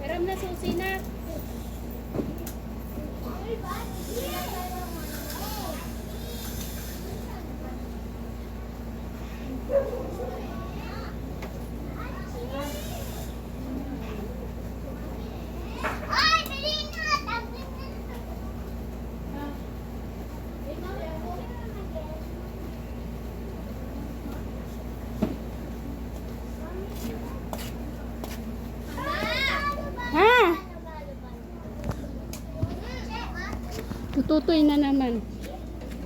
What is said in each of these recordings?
Meron na susi na. Tututoy na naman.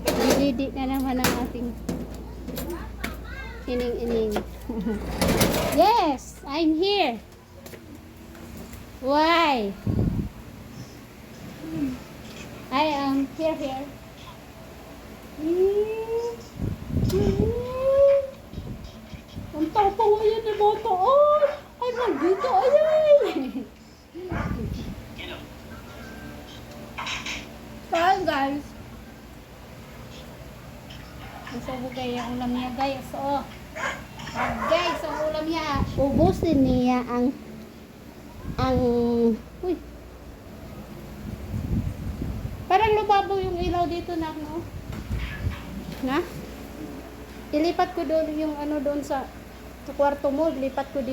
Dilidi na naman ang ating ining-ining. yes, I'm here. Why? I am here, here. Ang tapang ngayon ni Boto. Guys? Ang sabugay ang ulam niya, guys. Oh. Ah, guys, ang ulam niya. Ubusin niya ang ang uy. Parang lubabaw yung ilaw dito na, no? Na? Ilipat ko doon yung ano doon sa sa kwarto mo, lipat ko dito.